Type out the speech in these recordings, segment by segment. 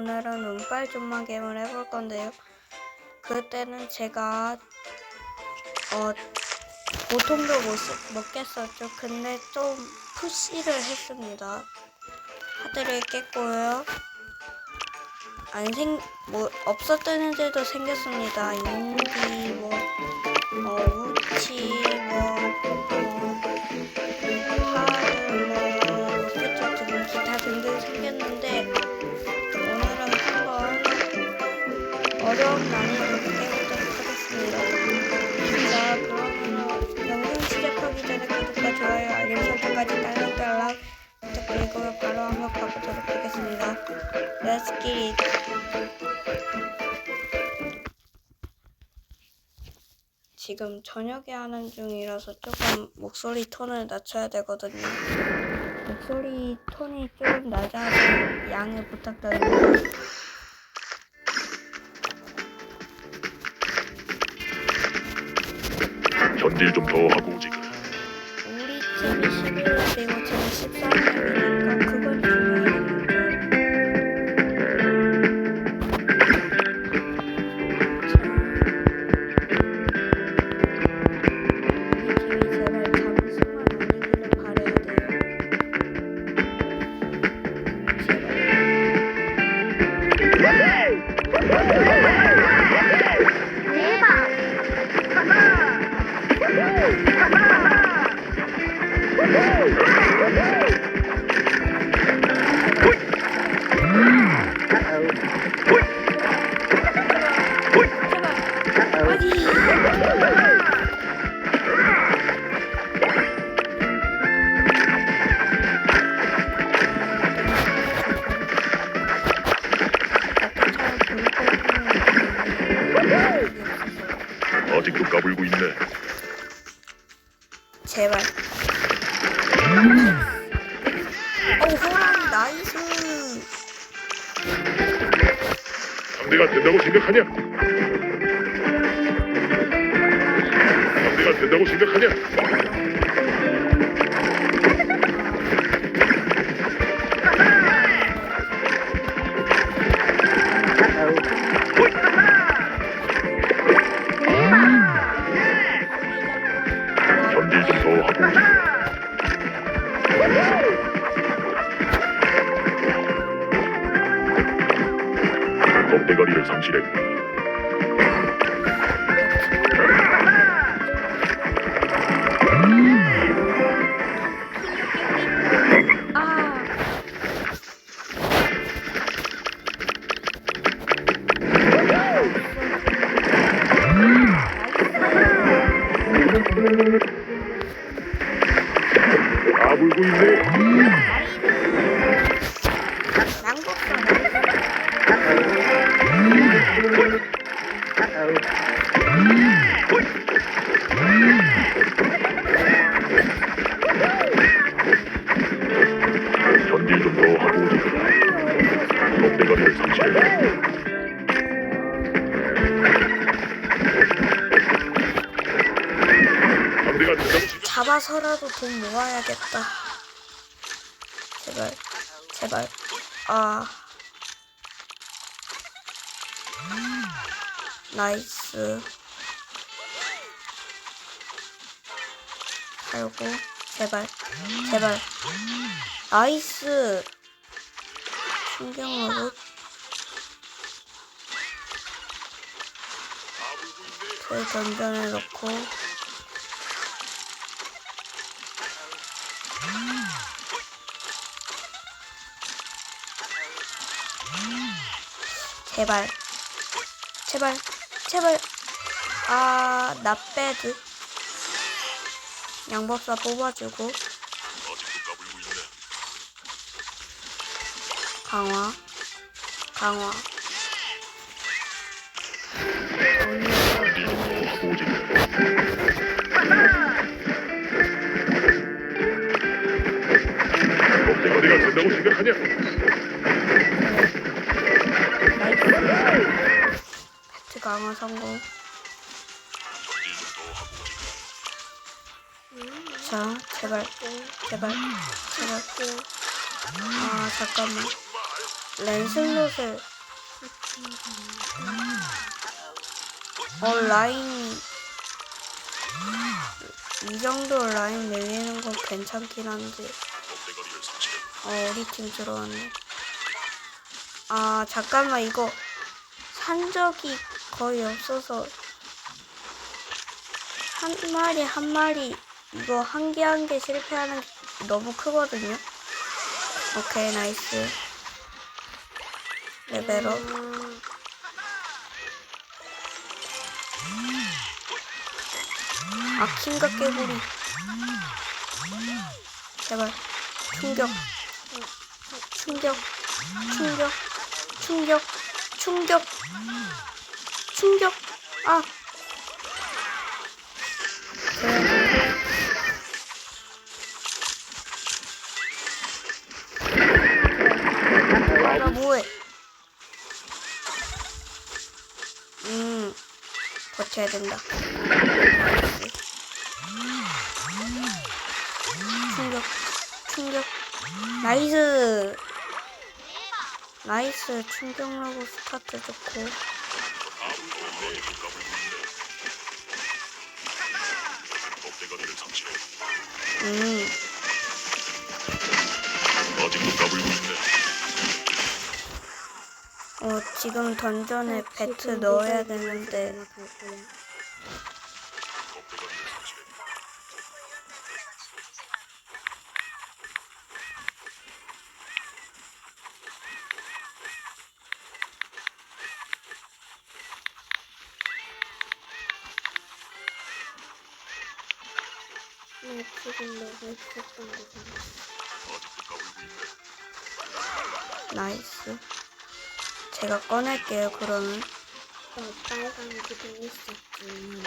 오늘은 운빨 존만 게임을 해볼 건데요. 그때는 제가 어 보통도 못 쓰- 먹겠었죠. 근데 좀 푸시를 했습니다. 하드를 깼고요. 안 생, 뭐, 없었던 애들도 생겼습니다. 인디, 뭐, 어, 우치, 뭐, 어려운 난이도를 깨보도록 하겠습니다. 자, 그러면 영상 시작하기 전에 구독과 좋아요, 알림 설정까지 딸랑딸랑 부탁드리고 바로 한번 가보도록 하겠습니다. Let's get it. 지금 저녁에 하는 중이라서 조금 목소리 톤을 낮춰야 되거든요. 목소리 톤이 좀 낮아서 양해 부탁드립니다. 견딜 좀더 하고 그 어, 호랑이 나이스. 상대가 된다고 생각하냐? 상대가 된다고 생각하냐? 생각. 잡아서라도 돈 모아야겠다. 제발, 제발. 아. 나이스. 아이고, 제발, 제발. 나이스. 신경으로. 그 던전해 놓고. 제발. 제발. 제발. 아 나배드. 양법사 뽑아주고. 강화. 강화. 그래. 겁대가리가 된다고 생각하냐? 배트 강화 성공. 자 제발 제발 제발. 아 잠깐만. 랜슬롯을. 어 라인. 이 정도 라인 밀리는 건 괜찮긴 한데. 어 우리 팀 들어왔네. 아 잠깐만 이거. 산 적이 거의 없어서 한 마리 한 마리 이거 한 개 한 개 실패하는 게 너무 크거든요. 오케이 나이스. 레벨업. 아 킹과 깨구리 제발. 충격. 충격. 충격. 충격. 충격 충격. 아. 나 뭐해? 음 버텨야 된다. 충격 충격. 나이스. 나이스. 충격라고 스타트 좋고 음. 아직도 까불고 있네. 어, 지금 던전에 배트 넣어야 되는데 있었던 거잖아. 나이스. 제가 꺼낼게요, 그러면. 어, 빨간 기둥 있었지.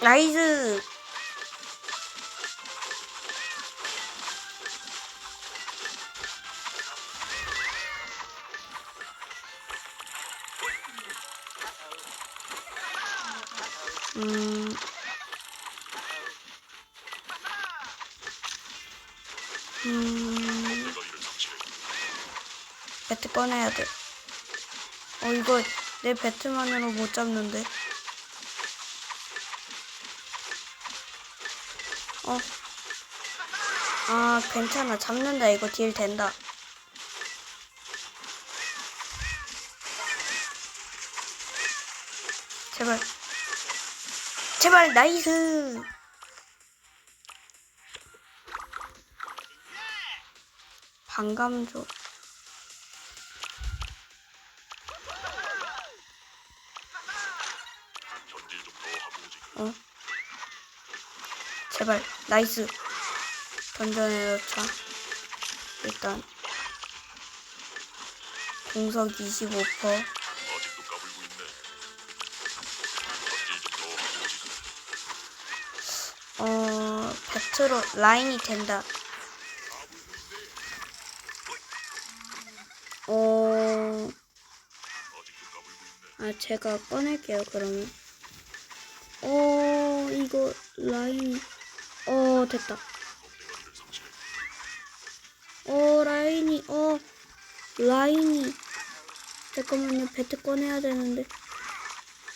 나이스! 꺼내야 돼. 어, 이거 내 배트만으로 못 잡는데. 어. 아, 괜찮아. 잡는다. 이거 딜 된다. 제발. 제발, 나이스! 반감조. 제발 나이스. 던전의 여차. 일단 공석 25% 어... 밭으로 라인이 된다. 어... 아 제가 꺼낼게요 그러면. 어... 이거 라인. 어 됐다. 어 라인이 어 라인이 잠깐만요 배트 꺼내야 되는데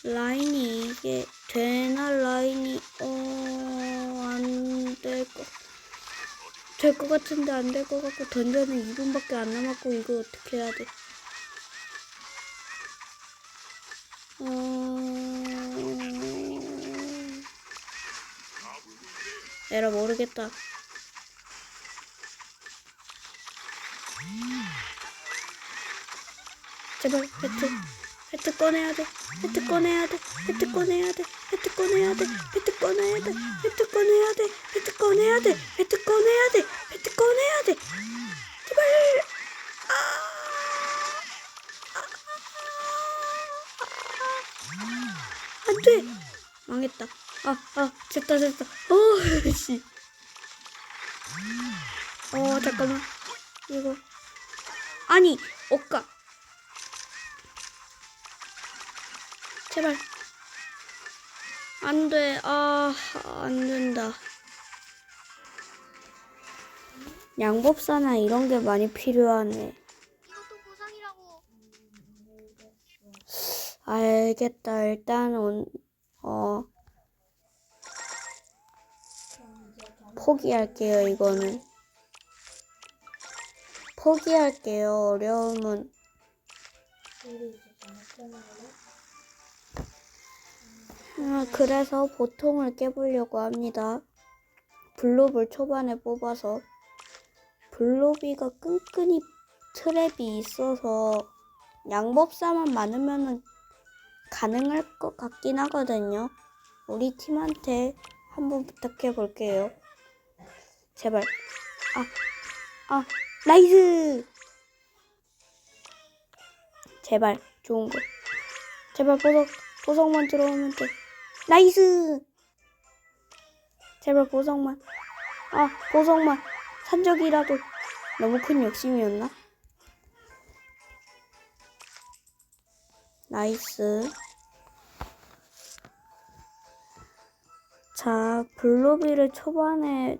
라인이 이게 되나 라인이 어 안될거될 것 같은데 안 될 것 같고 던전은 2분밖에 안 남았고 이거 어떻게 해야 돼? 에라 모르겠다. 제발 배트. 배트 꺼내야 돼. 배트 꺼내야 돼. 배트 꺼내야 돼. 배트 꺼내야 돼. 배트 꺼내야 돼. 배트 꺼내야 돼. 배트 꺼내야 돼. 배트 꺼내야 돼. 배트 꺼내야 돼. 제발. 안돼. 망했다 아 아 됐다 됐다 어씨 어 잠깐만 이거 아니 억까 제발. 안 돼. 아, 안 된다. 양법사나 이런 게 많이 필요하네. 이것도 보상이라고. 알겠다. 일단 온, 어 포기할게요. 이거는 포기할게요. 어려움은 아, 그래서 보통을 깨보려고 합니다. 블롭을 초반에 뽑아서 블로비가 끈끈이 트랩이 있어서 양법사만 많으면은 가능할 것 같긴 하거든요. 우리 팀한테 한번 부탁해 볼게요. 제발. 아, 아, 나이스! 제발, 좋은 거. 제발 보석, 보석만 들어오면 돼. 나이스! 제발 보석만. 아, 보석만. 산적이라도. 너무 큰 욕심이었나? 나이스. 자, 블루비를 초반에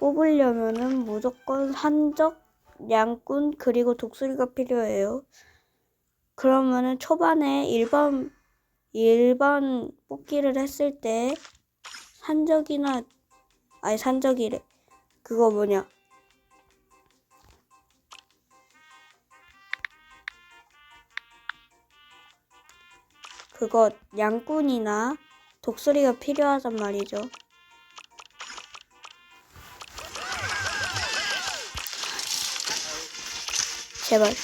뽑으려면은 무조건 한적, 양꾼, 그리고 독수리가 필요해요. 그러면은 초반에 일반, 일반 뽑기를 했을 때 산적이나, 아니 산적이래. 그거 뭐냐. 그거 양꾼이나 독수리가 필요하단 말이죠. 제발.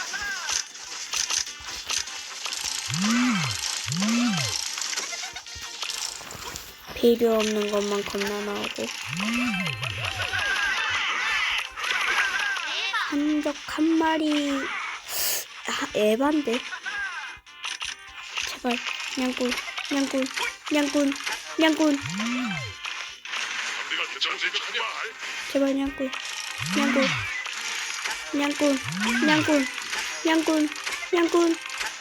필요 없는 것만 겁나 나오고. 한적 한 마리. 아, 에반데. 제발 냥꾼 냥꾼 냥꾼 냥꾼 내가 괜찮은 생각하냐? 제발 냥꾼 냥꾼 냥꾼 냥꾼 냥꾼 냥꾼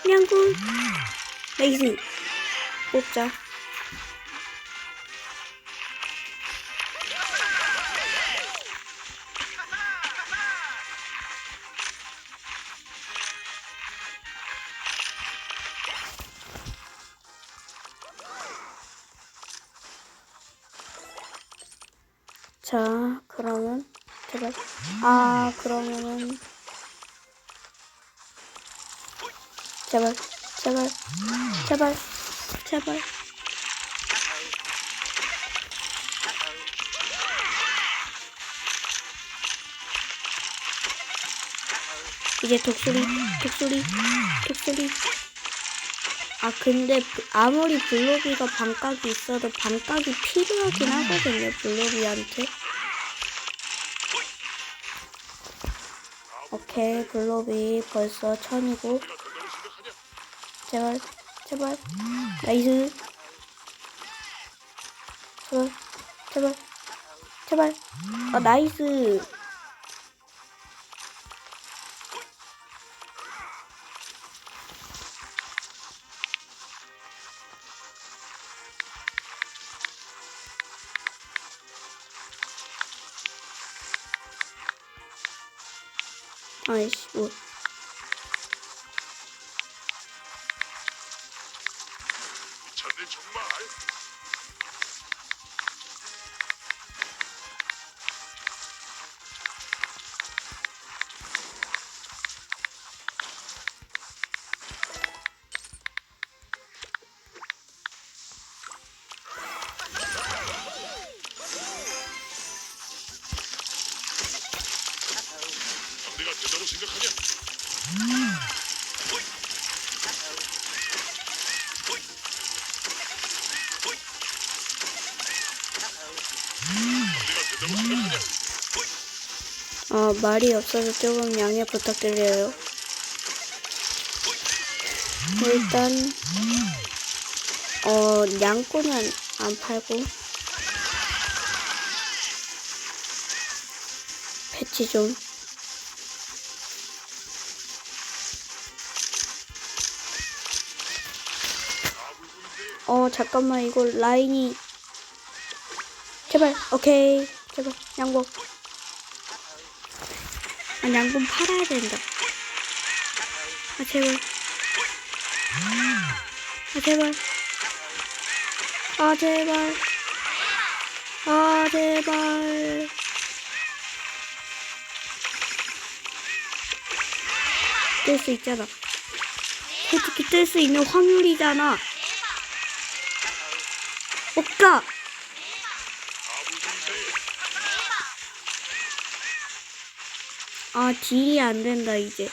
냥꾼. 레이스 뽑자 자 제발 제발 제발 제발. 이제 독수리 독수리 독수리. 아 근데 브- 아무리 블로비가 반각이 있어도 반각이 필요하긴 하거든요 블로비한테. 오케이 블로비 벌써 천이고 제발 제발. 나이스. 제발 제발 제발. 아 나이스. 아이씨 뭐 내가 된다고 된다고 생각하냐? 아, 말이 없어서 조금 양해 부탁드려요. 일단, 어, 양꼬는 안 팔고, 패치 좀. 어 잠깐만 이거 라인이. 제발 오케이. 제발 양복. 아 양복 팔아야 된다. 아 제발. 아 제발. 아 제발. 아 제발. 뜰 수 있잖아. 솔직히 뜰 수 있는 확률이잖아 오까 아 딜이 안 된다 이제.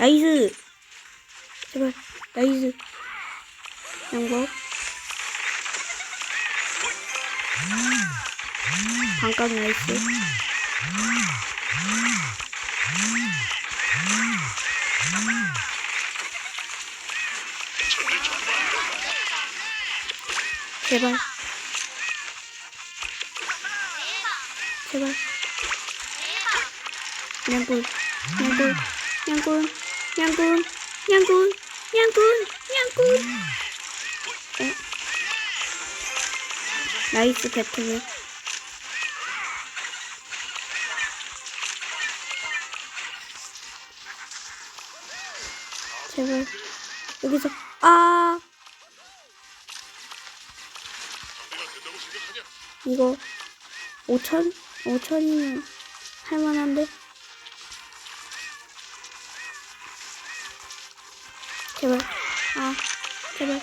나이스. 제발 나이스. 양복 반값 나이스 제발. 제발. 양꾼 양꾼 양꾼 양꾼 양꾼 양꾼 양꾼 어? 나이스 배트맨 제발. 여기서 아. 이거 5천? 5천이면 할만한데? 제발. 아 제발.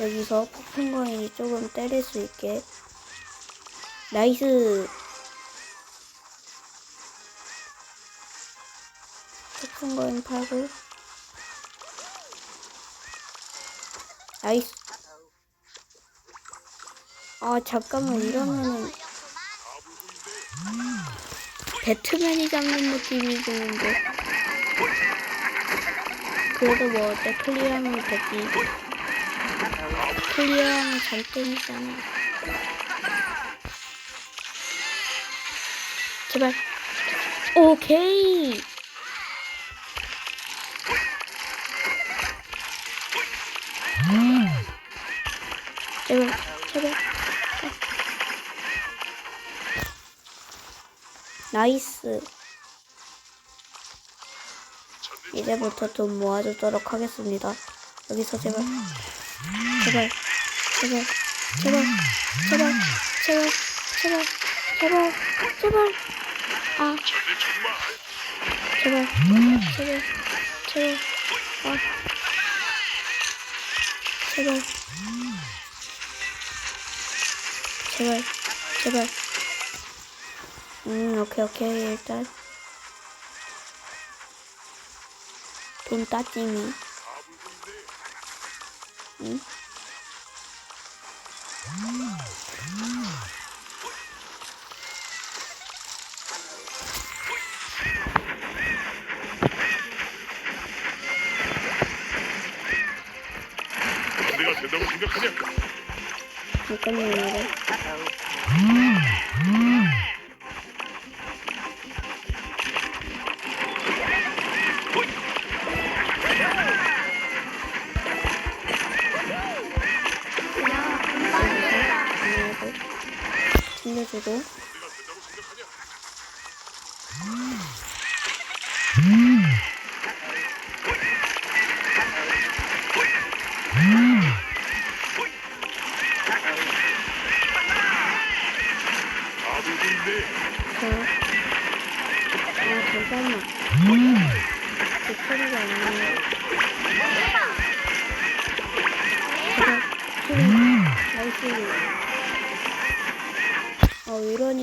여기서 폭풍거인이 조금 때릴 수 있게. 나이스 폭풍거인 팔고 나이스. 아 잠깐만 이러면은. 배트맨이 잡는 느낌이 드는데. 그래도 뭐 어때? 클리어하면 되지. 클리어하면 장땡이잖아. 제발. 오케이 나이스. 이제부터 돈 모아주도록 하겠습니다. 여기서 제발 제발 제발 제발 제발 제발 제발 제발 제발. 아. 제발 제발 제발 아. 제발. 제발 제발 음 오케이 오케이 일단 돈 따지미 응? 내가 된다고 생각하냐? 잠깐만요 챙겨 구독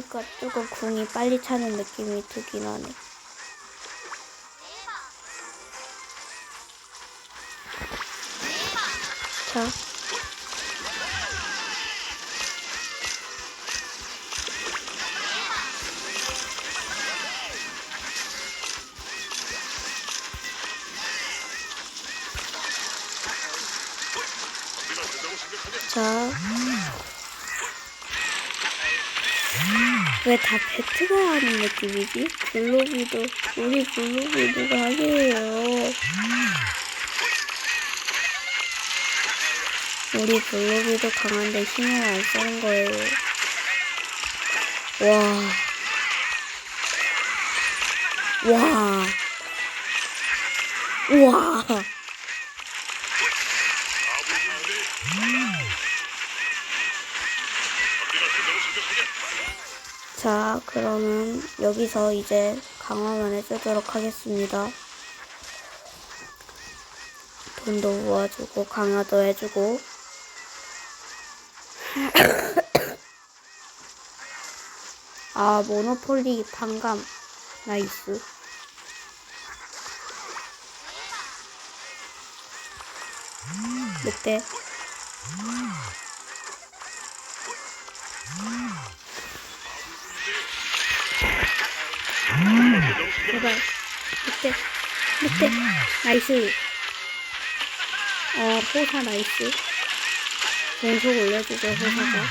보니까 조금 궁이 빨리 차는 느낌이 들긴 하네. 자. 왜 다 배트가 하는 느낌이지? 블루비도 우리 블루비도 가게예요. 우리 블루비도 강한데 힘을 안 쓰는 거예요. 와. 와. 와. 여기서 이제 강화만 해주도록 하겠습니다. 돈도 모아주고, 강화도 해주고. 아, 모노폴리 반감. 나이스. 늑대. 제발. 늑대. 늑대. 나이스. 어, 호사 나이스. 공속 올려주죠, 호사가.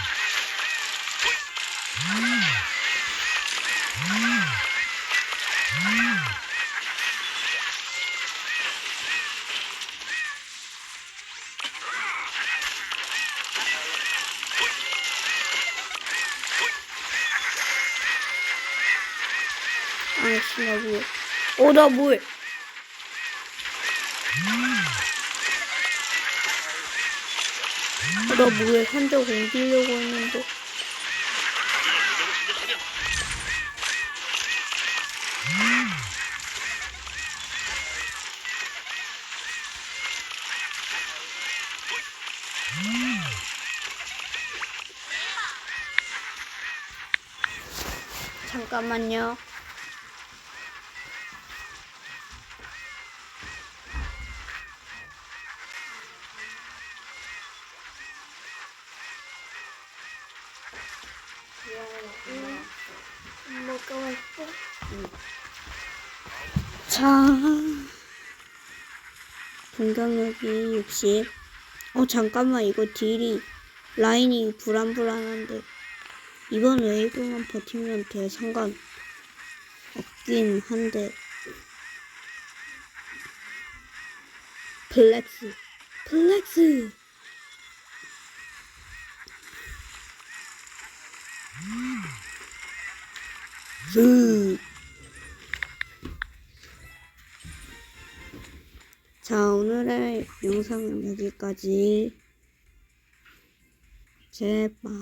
어, 나 뭐해. 어, 나 뭐해. 한적 옮기려고 했는데. 잠깐만요. 자, 공격력이 60. 어, 잠깐만, 이거 딜이, 라인이 불안불안한데. 이번 웨이브만 버티면 돼. 상관 없긴 한데. 플렉스. 플렉스! 음. 자, 오늘의 영상은 여기까지. 제발.